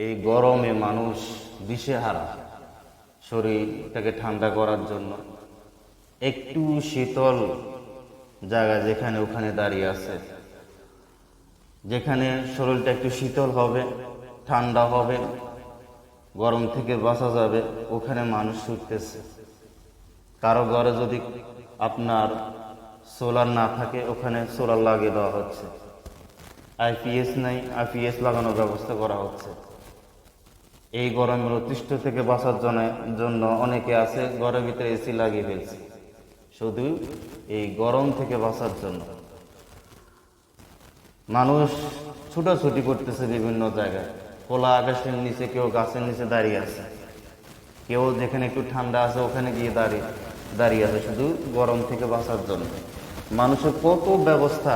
এই গরমে মানুষ দিশেহারা শরীরটাকে ঠান্ডা করার জন্য। একটু শীতল জায়গা যেখানে ওখানে দাঁড়িয়ে আছে। যেখানে শরীরটা একটু শীতল হবে, ঠান্ডা হবে, গরম থেকে বাঁচা যাবে, ওখানে মানুষ ছুটতেছে। কারও ঘরে যদি আপনার সোলার না থাকে, ওখানে সোলার লাগিয়ে দেওয়া হচ্ছে। আইপিএস নাই আইপিএস লাগানোর ব্যবস্থা করা হচ্ছে। এই গরমের অতিষ্ঠ থেকে বাঁচার জন্য জন্য অনেকে আছে, ঘরের ভিতরে এসি লাগিয়ে ফেলছে। শুধু এই গরম থেকে বাঁচার জন্য। মানুষ ছুটাছুটি করতেছে বিভিন্ন জায়গায়। খোলা আকাশের নিচে কেউ গাছের নিচে দাঁড়িয়ে আছে। কেউ যেখানে একটু ঠান্ডা আছে, ওখানে গিয়ে দাঁড়িয়ে দাঁড়িয়ে আছে, শুধু গরম থেকে বাঁচার জন্য। মানুষের কত ব্যবস্থা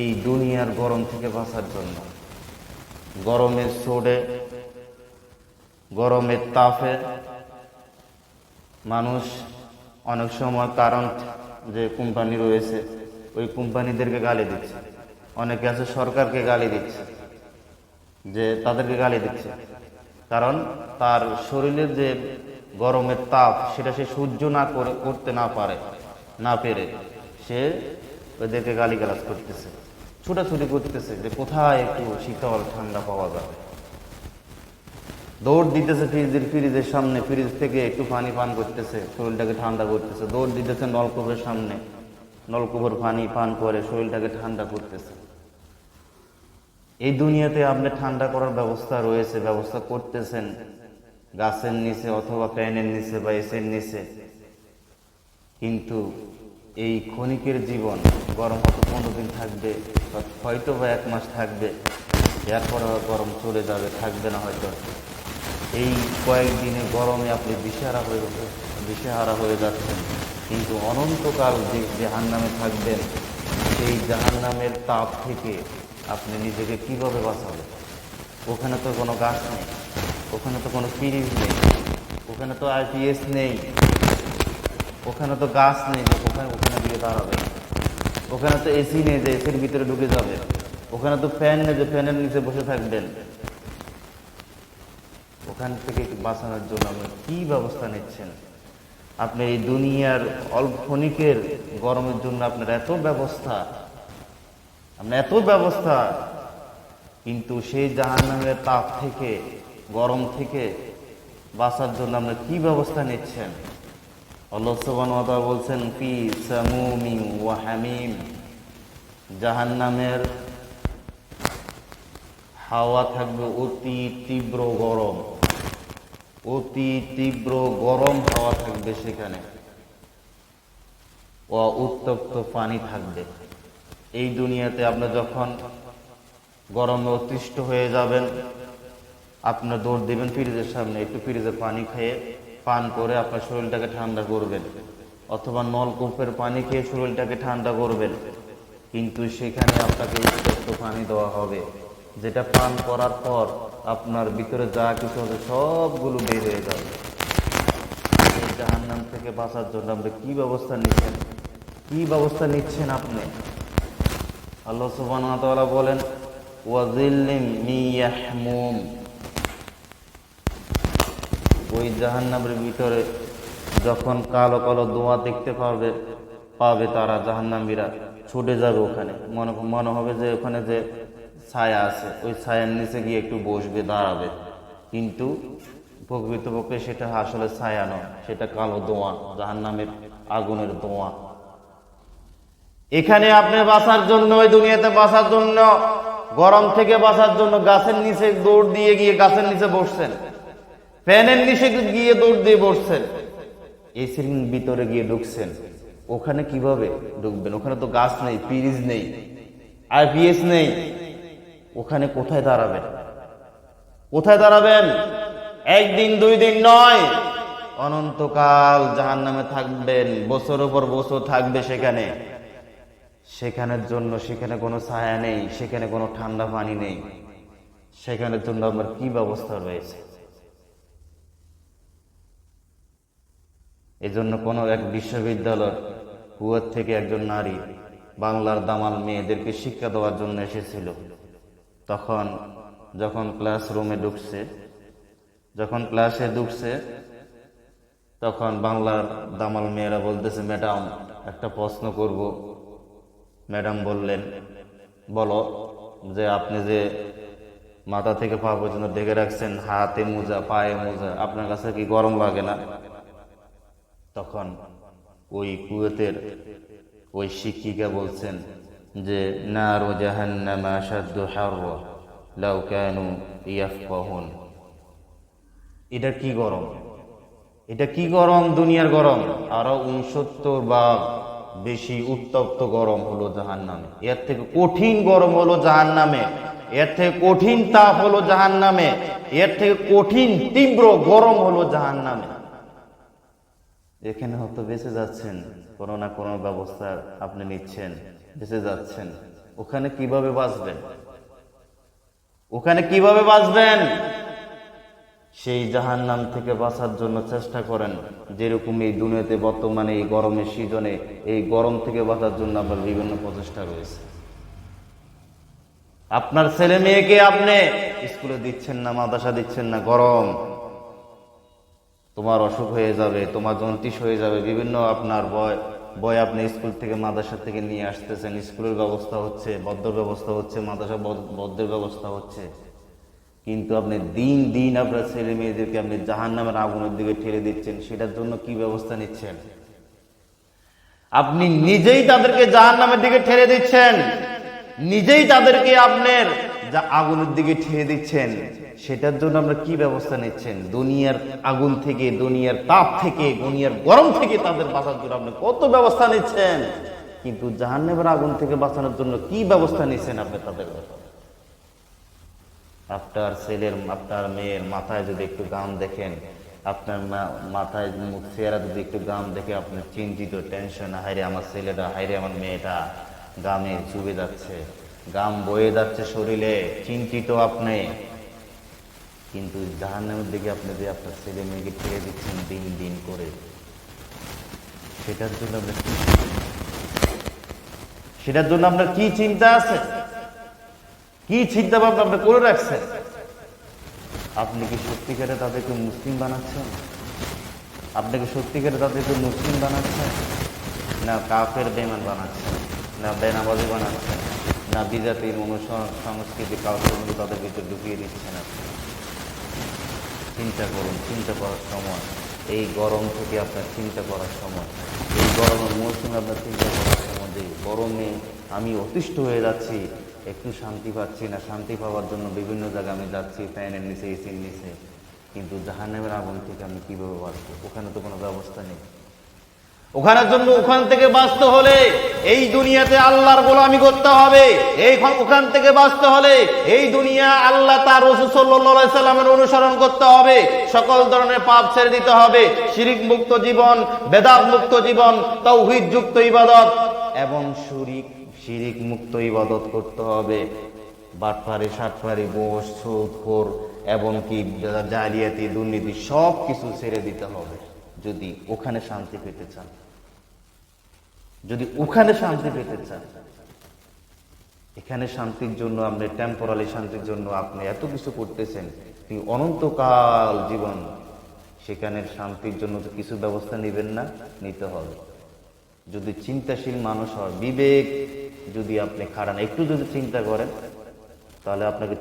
এই দুনিয়ার গরম থেকে বাঁচার জন্য। গরমের সোডে গরমের তাপে মানুষ অনেক সময় কারেন্ট যে কোম্পানি রয়েছে, ওই কোম্পানিদেরকে গালি দিচ্ছে। অনেকে আছে সরকারকে গালি দিচ্ছে, যে তাদেরকে গালি দিচ্ছে। কারণ তার শরীরের যে গরমের তাপ, সেটা সে সহ্য না করে, করতে না পারে, না পেরে, সে ওদেরকে গালিগালাজ করতেছে, ছুটাছুটি করতেছে যে কোথায় একটু শীতল, ঠান্ডা পাওয়া যাবে। দৌড় দিতেছে ফ্রিজের ফ্রিজের সামনে, ফ্রিজ থেকে একটু পানি পান করতেছে, শরীরটাকে ঠান্ডা করতেছে। দৌড় দিতেছে নলকূপের সামনে। নলকূপের পানি পান করে শরীরটাকে ঠান্ডা করতেছে। এই দুনিয়াতে আপনি ঠান্ডা করার ব্যবস্থা রয়েছে, ব্যবস্থা করতেছেন। গাছের নিচে অথবা ফ্যানের নিচে বা এসের নিচে। কিন্তু এই ক্ষণিকের জীবন গরম হয়তো পনেরো দিন থাকবে হয়তো বা এক মাস থাকবে। এরপর গরম চলে যাবে, থাকবে না হয়তো। এই কয়েকদিনে গরমে আপনি দিশেহারা হয়ে দিশেহারা হয়ে যাচ্ছেন। কিন্তু অনন্তকাল যে জাহান নামে থাকবেন, সেই জাহান নামের তাপ থেকে আপনি নিজেকে কীভাবে বাঁচাবেন? ওখানে তো কোনো গাছ নেই, ওখানে তো কোনো ফ্রিজ নেই, ওখানে তো আইপিএস নেই, ওখানে তো গাছ নেই যে ওখানে ওখানে গিয়ে দাঁড়াবে? ওখানে তো এসি নেই যে এসির ভিতরে ঢুকে যাবে? ওখানে তো ফ্যান নেই যে ফ্যানের নিচে বসে থাকবেন? ওখান থেকে বাঁচানোর জন্য আপনি কি ব্যবস্থা নিচ্ছেন? আপনি এই দুনিয়ার অল্পনিকের গরমের জন্য আপনার এত ব্যবস্থা, আপনার এত ব্যবস্থা, কিন্তু সেই জাহান্নামের তাপ থেকে, গরম থেকে বাঁচার জন্য আপনার কি ব্যবস্থা নিচ্ছেন? তাআলা বলছেন, ফি সামুমিন ওয়া হামিম। জাহান্নামের হাওয়া থাকবে অতি তীব্র গরম। অতি তীব্র গরম হাওয়া থাকবে সেখানে। ও উত্তপ্ত পানি থাকবে। এই দুনিয়াতে আপনি যখন গরমে অতিষ্ঠ হয়ে যাবেন আপনার দৌড় দিবেন ফ্রিজের সামনে, একটু ফ্রিজের পানি খেয়ে পান করে আপনার শরীরটাকে ঠান্ডা করবেন, অথবা নলকূপের পানি খেয়ে শরীরটাকে ঠান্ডা করবেন। কিন্তু সেখানে আপনাকে উত্তপ্ত পানি দেওয়া হবে। যেটা পান করার পর আপনার ভিতরে যা কিছু হবে সবগুলো বের হয়ে যাবে। জাহান্নাম থেকে বাঁচার জন্য আপনি কি ব্যবস্থা নিচ্ছেন? কি ব্যবস্থা নিচ্ছেন আপনি? আল্লাহ তাআলা বলেন ওই জাহান্নামের ভিতরে যখন কালো কালো দোয়া দেখতে পাবে পাবে তারা জাহান্নামীরা, ছুটে যাবে ওখানে। মনে মনে হবে যে ওখানে যে ছায়া আছে, ওই ছায়ার নিচে গিয়ে একটু বসবে, দাঁড়াবে। কিন্তু প্রকৃতপক্ষে সেটা আসলে ছায়া নয়, সেটা কালো দোয়া জাহান্নামের আগুনের দোয়া এখানে আপনি বাঁচার জন্য, ওই দুনিয়াতে বাঁচার জন্য, গরম থেকে বাঁচার জন্য গাছের নিচে দৌড় দিয়ে গিয়ে গাছের নিচে বসছেন। ফ্যানের নিচে গিয়ে দৌড় দিয়ে বসছেন। এসির ভিতরে গিয়ে ঢুকছেন। ওখানে কীভাবে ঢুকবেন? ওখানে তো গাছ নেই ফ্রিজ নেই আর আইপিএস নেই। ওখানে কোথায় দাঁড়াবেন? কোথায় দাঁড়াবেন? একদিন, দুই দিন নয়। অনন্তকাল জাহান নামে থাকবেন, বছর পর বছর থাকবে সেখানে। সেখানের জন্য সেখানে কোনো ছায়া নেই, সেখানে কোনো ঠান্ডা পানি নেই। সেখানের জন্য আপনার কি ব্যবস্থা রয়েছে? এজন্য কোনো এক বিশ্ববিদ্যালয় কুয়ার থেকে একজন নারী বাংলার দামাল মেয়েদেরকে শিক্ষা দেওয়ার জন্য এসেছিল। তখন যখন ক্লাসরুমে ঢুকছে, যখন ক্লাসে ঢুকছে, তখন বাংলার দামাল মেয়েরা বলতেছে, ম্যাডাম, একটা প্রশ্ন করব। ম্যাডাম বললেন, বলো যে আপনি যে মাথা থেকে পা পর্যন্ত ঢেকে রাখছেন, হাতে মোজা, পায়ে মোজা, আপনার কাছে কি গরম লাগে না? তখন ওই কুয়েতের ওই শিক্ষিকা বলছেন যে নারু জাহান্নামা আশাদ্দু হাররা, লাউ কানু ইয়াফকাহুন। এটা কি গরম? এটা কি গরম? দুনিয়ার গরম। আরও উনসত্তর বা বেশি উত্তপ্ত গরম হলো জাহান নামে এর থেকে কঠিন গরম হলো জাহান নামে এর থেকে কঠিন তাপ হলো জাহান নামে এর থেকে কঠিন তীব্র গরম হলো জাহান নামে এখানে হয়তো বেঁচে যাচ্ছেন। কোনো না কোনো ব্যবস্থা আপনি নিচ্ছেন। বেঁচে যাচ্ছেন। ওখানে কীভাবে বাঁচবেন? ওখানে কীভাবে বাঁচবেন? সেই জাহান নাম থেকে বাঁচার জন্য চেষ্টা করেন। যেরকম এই দুনিয়াতে বর্তমানে, এই গরমের সিজনে, এই গরম থেকে বাঁচার জন্য আপনার বিভিন্ন প্রচেষ্টা রয়েছে। আপনার ছেলে মেয়েকে আপনি? স্কুলে দিচ্ছেন না, মাদ্রাসা দিচ্ছেন না, গরম। তোমার অসুখ হয়ে যাবে, তোমার জন্টিস হয়ে যাবে, বিভিন্ন আপনার বয় বয় আপনি স্কুল থেকে মাদ্রাসা থেকে নিয়ে আসতেছেন, স্কুলের ব্যবস্থা হচ্ছে বদ্ধ ব্যবস্থা হচ্ছে, মাদ্রাসা বদ- বদ্ধের ব্যবস্থা হচ্ছে। কিন্তু আপনি দিন দিন আপনার ছেলে মেয়েদেরকে আপনি জাহান নামের আগুনের দিকে ঠেলে দিচ্ছেন, সেটার জন্য কি ব্যবস্থা নিচ্ছেন? আপনি নিজেই তাদেরকে জাহান নামের দিকে ঠেলে দিচ্ছেন। নিজেই তাদেরকে আপনার যা আগুনের দিকে ঠেলে দিচ্ছেন, সেটার জন্য আমরা কি ব্যবস্থা নিচ্ছেন? দুনিয়ার আগুন থেকে, দুনিয়ার তাপ থেকে, দুনিয়ার গরম থেকে তাদের বাঁচার জন্য আপনি কত ব্যবস্থা নিচ্ছেন? কিন্তু জাহান্নামের আগুন থেকে বাঁচানোর জন্য কি ব্যবস্থা নিচ্ছেন আপনি তাদের আপনার ছেলের, আপনার মেয়ের মাথায় যদি একটু গাম দেখেন, আপনার মাথায় মুখ চেহারা যদি একটু গাম দেখে আপনার চিন্তিত, টেনশন হাইরে আমার ছেলেটা হাইরে আমার মেয়েটা গামে চুবে যাচ্ছে। গাম বয়ে যাচ্ছে শরীরে, চিন্তিত আপনি। কিন্তু জাহান্নামের দিকে আপনি যে আপনার ছেলে মেয়েকে ঠেলে দিচ্ছেন দিন দিন করে, সেটার জন্য আপনার কি সেটার জন্য আপনার কি চিন্তা আছে? কি চিন্তা ভাবনা আপনি করে রাখছেন? আপনি কি সত্যিকারে তাদেরকে মুসলিম বানাচ্ছেন? আপনি কি সত্যিকারে তাদেরকে মুসলিম বানাচ্ছেন? না কাফের বেমান বানাচ্ছেন, না বেনাবাজি বানাচ্ছেন? না বিজাতির অনুসরণ সংস্কৃতি কালচারগুলো তাদের ভিতরে ঢুকিয়ে দিচ্ছেন আপনি। চিন্তা করুন, চিন্তা করার সময়। এই গরম থেকে আপনার চিন্তা করার সময়। এই গরমের মৌসুমে আপনার চিন্তা করার সময় যে গরমে আমি অতিষ্ঠ হয়ে যাচ্ছি, একটু শান্তি পাচ্ছি না। শান্তি পাওয়ার জন্য বিভিন্ন জায়গায় আমি যাচ্ছি, ফ্যানের নিচে, এসির নিচে। কিন্তু জাহান্নামের আগুন থেকে আমি কীভাবে বাঁচবো? ওখানে তো কোনো ব্যবস্থা নেই। ওখানের জন্য ওখান থেকে বাঁচতে হলে এই দুনিয়াতে আল্লাহর গোলামি করতে হবে। এই ওখান থেকে বাঁচতে হলে এই দুনিয়া আল্লাহ তার রসুল সাল্লাহ সাল্লামের অনুসরণ করতে হবে। সকল ধরনের পাপ ছেড়ে দিতে হবে। শিরিক মুক্ত জীবন, বেদাত মুক্ত জীবন, তৌহিদ যুক্ত ইবাদত এবং শিরিক শিরিক মুক্ত ইবাদত করতে হবে। বাটপারি সাতপারি বোস সুদখোর এবং কি, জালিয়াতি, দুর্নীতি সব কিছু ছেড়ে দিতে হবে। যদি ওখানে শান্তি পেতে চান। যদি ওখানে শান্তি পেতে চান। এখানে শান্তির জন্য, আপনি টেম্পোরালি শান্তির জন্য আপনি এত কিছু করতেছেন কিন্তু অনন্তকাল জীবন, সেখানে শান্তির জন্য কিছু ব্যবস্থা নেবেন না, নিতে হবে। যদি চিন্তাশীল মানুষ হয়, বিবেক যদি আপনি খাড়ান একটু যদি চিন্তা করেন, তাহলে আপনাকে